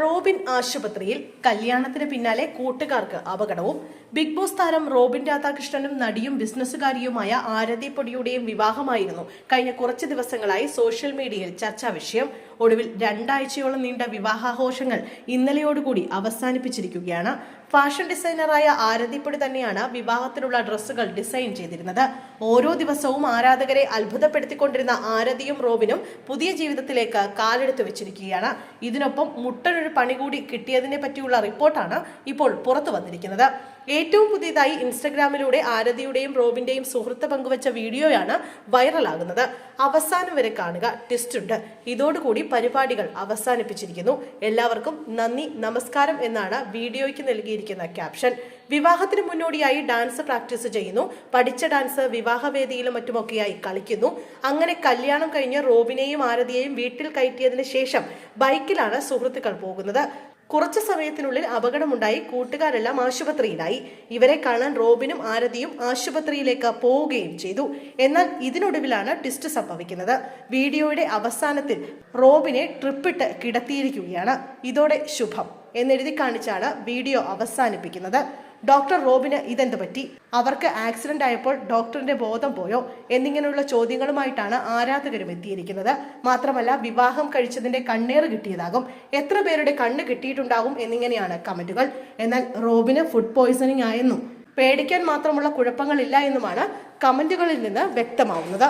Robin ആശുപത്രിയിൽ കല്യാണത്തിന് പിന്നാലെ കൂട്ടുകാർക്ക് അപകടവും. ബിഗ് ബോസ് താരം റോബിൻ രാധാകൃഷ്ണനും നടിയും ബിസിനസ്സുകാരിയുമായ ആരതി പൊടിയുടെയും വിവാഹമായിരുന്നു കഴിഞ്ഞ കുറച്ച് ദിവസങ്ങളായി സോഷ്യൽ മീഡിയയിൽ ചർച്ചാ വിഷയം. ഒടുവിൽ രണ്ടാഴ്ചയോളം നീണ്ട വിവാഹാഘോഷങ്ങൾ ഇന്നലെയോടുകൂടി അവസാനിപ്പിച്ചിരിക്കുകയാണ്. ഫാഷൻ ഡിസൈനറായ ആരതിപ്പൊടി തന്നെയാണ് വിവാഹത്തിനുള്ള ഡ്രസ്സുകൾ ഡിസൈൻ ചെയ്തിരുന്നത്. ഓരോ ദിവസവും ആരാധകരെ അത്ഭുതപ്പെടുത്തിക്കൊണ്ടിരുന്ന ആരതിയും റോബിനും പുതിയ ജീവിതത്തിലേക്ക് കാലെടുത്തു വെച്ചിരിക്കുകയാണ്. ഇതിനൊപ്പം മുട്ടനൊരു പണി കൂടി കിട്ടിയതിനെ പറ്റിയുള്ള റിപ്പോർട്ടാണ് ഇപ്പോൾ പുറത്തു വന്നിരിക്കുന്നത്. ഏറ്റവും പുതിയതായി ഇൻസ്റ്റഗ്രാമിലൂടെ ആരതിയുടെയും റോബിന്റെയും സുഹൃത്ത് പങ്കുവച്ച വീഡിയോയാണ് വൈറലാകുന്നത്. അവസാനം വരെ കാണുക. ട്വിസ്റ്റ് ഉണ്ട്. ഇതോടുകൂടി പരിപാടികൾ അവസാനിപ്പിച്ചിരിക്കുന്നു. എല്ലാവർക്കും നന്ദി നമസ്കാരം എന്നാണ് വീഡിയോയ്ക്ക് നൽകിയിരിക്കുന്ന ക്യാപ്ഷൻ. വിവാഹത്തിന് മുന്നോടിയായി ഡാൻസ് പ്രാക്ടീസ് ചെയ്യുന്നു. പഠിച്ച ഡാൻസ് വിവാഹവേദിയിലും മറ്റുമൊക്കെയായി കളിക്കുന്നു. അങ്ങനെ കല്യാണം കഴിഞ്ഞ് റോബിനെയും ആരതിയെയും വീട്ടിൽ കയറ്റിയതിന് ശേഷം ബൈക്കിലാണ് സുഹൃത്തുക്കൾ പോകുന്നത്. കുറച്ചു സമയത്തിനുള്ളിൽ അപകടമുണ്ടായി. കൂട്ടുകാരെല്ലാം ആശുപത്രിയിലായി. ഇവരെ കാണാൻ റോബിനും ആരതിയും ആശുപത്രിയിലേക്ക് പോവുകയും ചെയ്തു. എന്നാൽ ഇതിനൊടുവിലാണ് ട്വിസ്റ്റ് സംഭവിക്കുന്നത്. വീഡിയോയുടെ അവസാനത്തിൽ റോബിനെ ട്രിപ്പിട്ട് കിടത്തിയിരിക്കുകയാണ്. ഇതോടെ ശുഭം. എന്നെഴുതി കാണിച്ചാണ് വീഡിയോ അവസാനിപ്പിക്കുന്നത്. ഡോക്ടർ റോബിന് ഇതെന്ത് പറ്റി? അവർക്ക് ആക്സിഡന്റ് ആയപ്പോൾ ഡോക്ടറിന്റെ ബോധം പോയോ? എന്നിങ്ങനെയുള്ള ചോദ്യങ്ങളുമായിട്ടാണ് ആരാധകരും എത്തിയിരിക്കുന്നത്. മാത്രമല്ല വിവാഹം കഴിച്ചതിന്റെ കണ്ണേറ് കിട്ടിയതാകും. എത്ര പേരുടെ കണ്ണ് കിട്ടിയിട്ടുണ്ടാകും എന്നിങ്ങനെയാണ് കമന്റുകൾ. എന്നാൽ റോബിന് ഫുഡ് പോയിസണിംഗ് ആയെന്നും പേടിക്കാൻ മാത്രമുള്ള കുഴപ്പങ്ങളില്ല എന്നുമാണ് കമന്റുകളിൽ നിന്ന് വ്യക്തമാവുന്നത്.